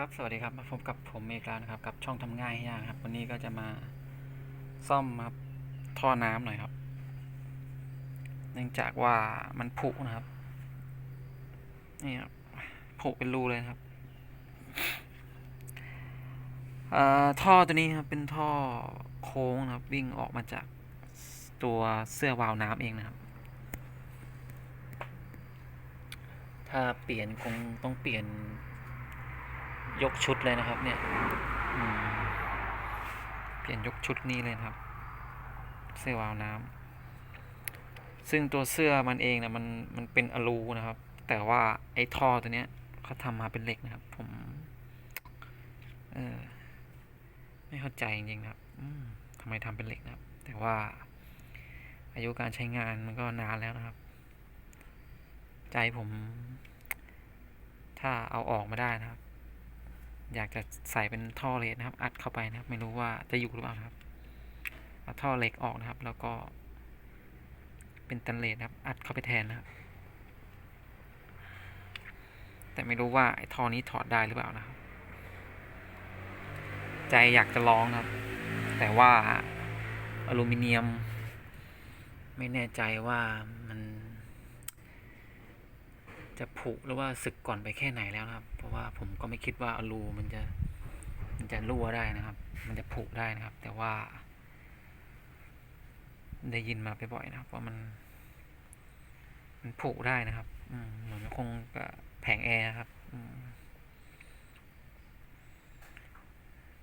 ครับ สวัสดีครับ มาพบกับผมเอกแล้วนะครับ กับช่องทำง่ายให้ยากครับ วันนี้ก็จะมาซ่อมครับ ท่อน้ำหน่อยครับ เนื่องจากว่ามันผุนะครับ นี่ครับผุเป็นรูเลยครับอ่อท่อตัวนี้ครับ เป็นท่อโค้งนะครับ วิ่งออกมาจากตัวเสื้อวาล์วน้ำเองนะครับ ถ้าเปลี่ยนคงต้องเปลี่ยน ยกชุดเลยนะครับ เนี่ยเปลี่ยนยกชุดนี้เลยครับ เสื้อวาวน้ำซึ่งตัวเสื้อมันเองนะมันมันเป็นอลูนะครับ แต่ว่าไอ้ท่อตัวเนี้ยเขาทำมาเป็นเหล็กนะครับ ผมเออไม่เข้าใจจริงๆนะครับอืมทำไมทำเป็นเหล็กนะครับ แต่ว่า อายุการใช้งานมันก็นานแล้วนะครับ ใจผม ถ้าเอาออกมาได้นะครับ อยากจะใส่เป็นท่อเหล็กนะครับ อัดเข้าไปนะครับ ไม่รู้ว่าจะอยู่หรือเปล่าครับเอาท่อเหล็กออกนะครับ แล้วก็ เป็นตันเลสนะครับ อัดเข้าไปแทนนะครับ แต่ไม่รู้ว่าไอ้ท่อนี้ถอดได้หรือเปล่านะครับ ใจอยากจะลองครับ แต่ว่าอลูมิเนียม ไม่แน่ใจว่ามัน จะผุหรือว่าสึกก่อนไปแค่ไหนแล้วนะครับ เพราะว่าผมก็ไม่คิดว่าอลูมันจะมันจะรั่วได้นะครับ มันจะผุได้นะครับ แต่ว่า ได้ยินมาไปบ่อยนะครับว่ามัน มันผุได้นะครับ อืมเหมือนคงกับแผงแอร์ครับอืม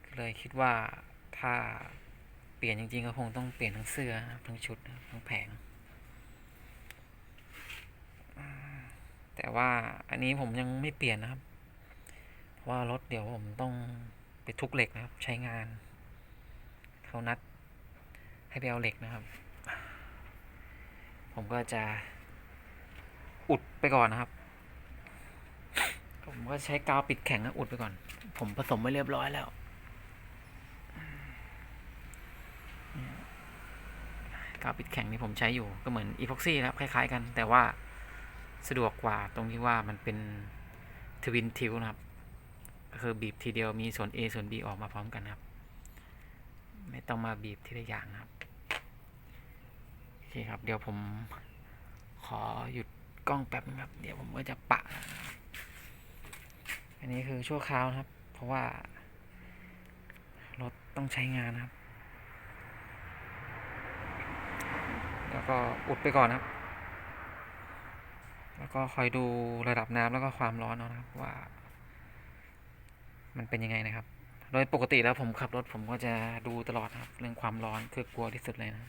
ก็เลยคิดว่าถ้าเปลี่ยนจริงๆก็คงต้องเปลี่ยนทั้งเสื้อทั้งชุดทั้งแผง แต่ว่าอันนี้ผมยังไม่เปลี่ยนนะครับ เพราะว่ารถเดี๋ยวผมต้องไปทุกเหล็กนะครับ ใช้งานเขานัดให้ไปเอาเหล็กนะครับ ผมก็จะอุดไปก่อนนะครับ ผมก็ใช้กาวปิดแข็งนะอุดไปก่อน ผมผสมไว้เรียบร้อยแล้วกาวปิดแข็งนี่ผมใช้อยู่ก็เหมือนอีพ็อกซี่นะครับ คล้าย ๆ กันแต่ว่า สะดวกกว่าตรงที่ว่ามันเป็นทวินทิวนะครับ ก็คือบีบทีเดียวมีส่วน A ส่วน B ออกมาพร้อมกันครับ ไม่ต้องมาบีบทีละอย่างนะครับโอเคครับ เดี๋ยวผมขอหยุดกล้องแป๊บนึงครับ เดี๋ยวผมก็จะปะ อันนี้คือชั่วคราวนะครับ เพราะว่ารถต้องใช้งานนะครับ แล้วก็อุดไปก่อนครับ ก็คอยดูระดับน้ำแล้วก็ความร้อนเอานะครับว่า มันเป็นยังไงนะครับ โดยปกติแล้วผมขับรถผมก็จะดูตลอดครับ เรื่องความร้อนคือกลัวที่สุดเลยนะ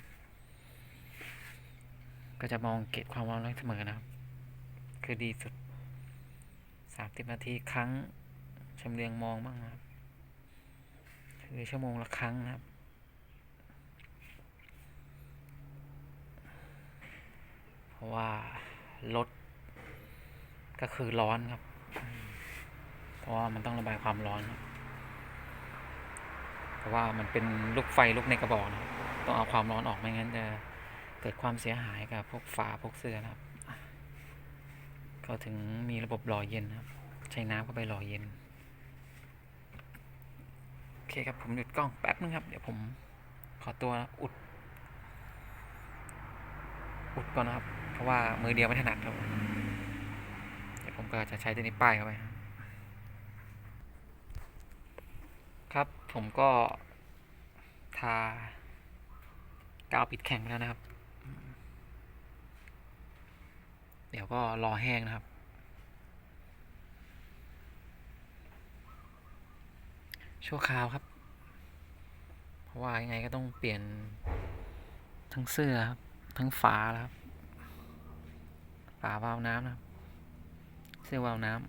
ก็จะมองเกจความร้อนไว้เสมอนะครับ คือดีสุดสามสิบนาทีครั้งชำเลืองมองบ้างนะครับคือชั่วโมงละครั้งนะครับเพราะว่ารถ ก็คือร้อนครับ เพราะว่ามันต้องระบายความร้อนครับเพราะว่ามันเป็นลูกไฟลูกในกระบอกนะต้องเอาความร้อนออกไม่งั้นจะเกิดความเสียหายกับพวกฝาพวกเสื้อนะครับเขาถึงมีระบบหล่อเย็นนะครับ ใช้น้ำเข้าไปหล่อเย็นโอเคครับผมหยุดกล้องแป๊บนึงครับ เดี๋ยวผมขอตัวอุด อุดก่อนนะครับ เพราะว่ามือเดียวไม่ถนัดครับ ก็จะใช้ตัวนี้ป้ายเข้าไป ครับผมก็ ทากาวปิดแข็งไปแล้วนะครับ เดี๋ยวก็รอแห้งนะครับ ชั่วคราวครับ เพราะว่ายังไงก็ต้องเปลี่ยนทั้งเสื้อครับ ทั้งฝาแล้วครับฝา วาล์วน้ำนะครับ เสื้อวาล์วน้ำ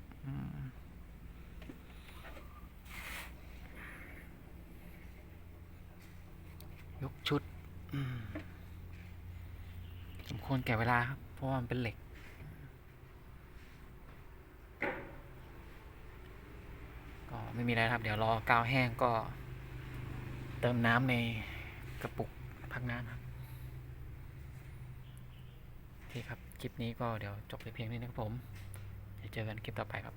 ยกชุดสมควรแก่เวลาครับ เพราะว่ามันเป็นเหล็กก็ไม่มีอะไรครับ เดี๋ยวรอกาวแห้งก็ เติมน้ำในกระปุกพักน้ำครับโอเคครับ คลิปนี้ก็เดี๋ยวจบไปเพียงนี้นะครับผม เจอกันคลิปต่อไปครับ